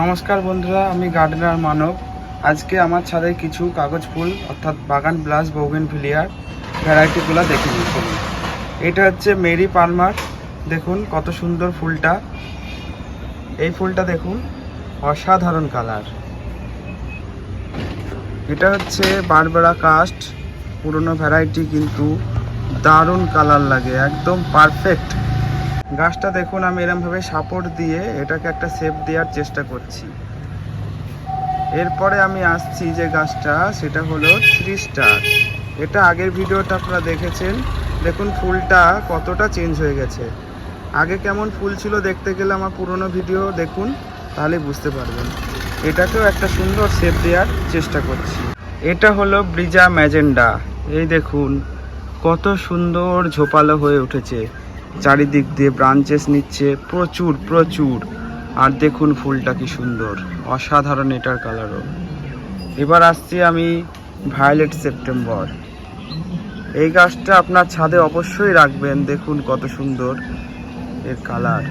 নমস্কার বন্ধুরা, আমি গার্ডেনার মানব। আজকে আমার ছাদে কিছু কাগজ ফুল, অর্থাৎ বাগান প্লাস বৌগেন ভিলিয়ার ভ্যারাইটিগুলো দেখে চলুন। এটা হচ্ছে মেরি পালমার। দেখুন কত সুন্দর ফুলটা। এই ফুলটা দেখুন, অসাধারণ কালার। এটা হচ্ছে বারবেরা কাস্ট, পুরনো ভ্যারাইটি কিন্তু দারুণ কালার লাগে, একদম পারফেক্ট। গাছটা দেখুন, আমি এরমভাবে সাপোর্ট দিয়ে এটাকে একটা শেপ দেওয়ার চেষ্টা করছি। এরপরে আমি আসছি যে গাছটা, সেটা হলো থ্রি স্টার এটা আগের ভিডিওটা আপনারা দেখেছেন। দেখুন, ফুলটা কতটা চেঞ্জ হয়ে গেছে। আগে কেমন ফুল ছিল দেখতে গেলে আমার পুরনো ভিডিও দেখুন, তাহলে বুঝতে পারবেন। এটাকেও একটা সুন্দর শেপ দেওয়ার চেষ্টা করছি। এটা হলো ব্রিজা ম্যাজেন্ডা। এই দেখুন, কত সুন্দর ঝোপালো হয়ে উঠেছে। চারিদিক দিয়ে ব্রাঞ্চেস নিচ্ছে, প্রচুর প্রচুর। আর দেখুন ফুলটা কি সুন্দর, অসাধারণ এটার কালারও এবার আসছি আমি ভায়োলেট সেপ্টেম্বর এই গাছটা আপনার ছাদে অবশ্যই রাখবেন, দেখুন কত সুন্দর এর কালার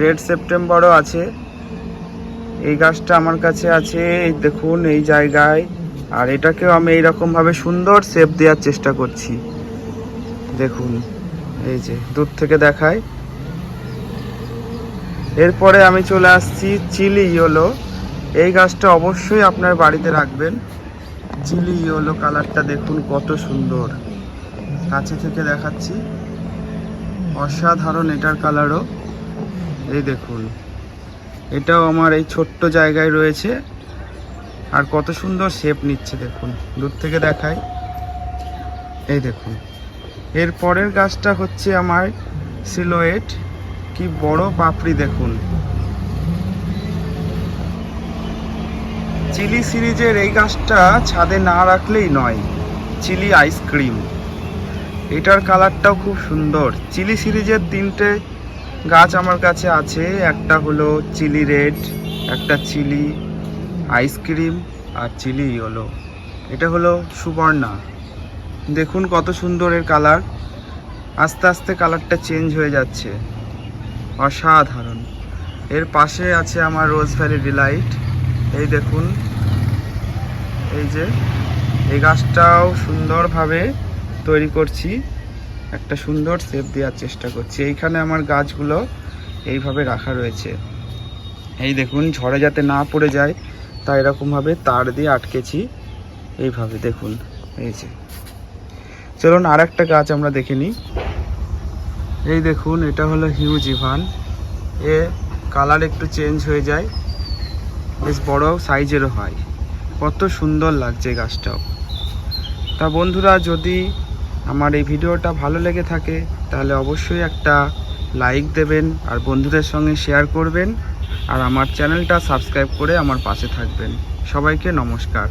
রেড সেপ্টেম্বরও আছে। এই গাছটা আমার কাছে আছে দেখুন এই জায়গায়। আর এটাকেও আমি এইরকমভাবে সুন্দর সেপ দেওয়ার চেষ্টা করছি। দেখুন। এই যে, দূর থেকে দেখায়। এরপরে আমি চলে আসছি চিলি ইয়োলো। এই গাছটা অবশ্যই আপনার বাড়িতে রাখবেন। চিলি ইয়োলো কালারটা দেখুন কত সুন্দর। কাছে থেকে দেখাচ্ছি। অসাধারণ এটার কালারও। এই দেখুন। এটাও আমার এই ছোট্ট জায়গায় রয়েছে। আর কত সুন্দর শেপ নিচ্ছে দেখুন। দূর থেকে দেখায়। এই দেখুন। এর পরের গাছটা হচ্ছে আমার সিলোয়েট কি বড় পাপড়ি দেখুন। চিলি সিরিজের এই গাছটা ছাদে না রাখলেই নয়, চিলি আইসক্রিম এটার কালারটাও খুব সুন্দর। চিলি সিরিজের তিনটে গাছ আমার কাছে আছে। একটা হলো চিলি রেড একটা চিলি আইসক্রিম আর চিলি ইয়েলো এটা হলো সুবর্ণা। দেখুন কত সুন্দর এর কালার আস্তে আস্তে কালারটা চেঞ্জ হয়ে যাচ্ছে। অসাধারণ। এর পাশে আছে আমার রোজ ভ্যালি ডিলাইট এই দেখুন। এই যে, এই গাছটাও সুন্দরভাবে তৈরি করছি। একটা সুন্দর শেপ দেওয়ার চেষ্টা করছি। এইখানে আমার গাছগুলো এইভাবে রাখা রয়েছে। এই দেখুন, ঝড়ে যাতে না পড়ে যায়, তাই এরকমভাবে তার দিয়ে আটকেছি। এইভাবে দেখুন। এই যে। চলুন আর একটা গাছ আমরা দেখে নিই। এই দেখুন, এটা হলো হিউজ ইভান। এ কালার একটু চেঞ্জ হয়ে যায়। বেশ বড় সাইজেরও হয়। কত সুন্দর লাগছে গাছটাও। তা বন্ধুরা, যদি আমার এই ভিডিওটা ভালো লেগে থাকে, তাহলে অবশ্যই একটা লাইক দেবেন আর বন্ধুদের সঙ্গে শেয়ার করবেন। আর আমার চ্যানেলটা সাবস্ক্রাইব করে আমার পাশে থাকবেন। সবাইকে নমস্কার।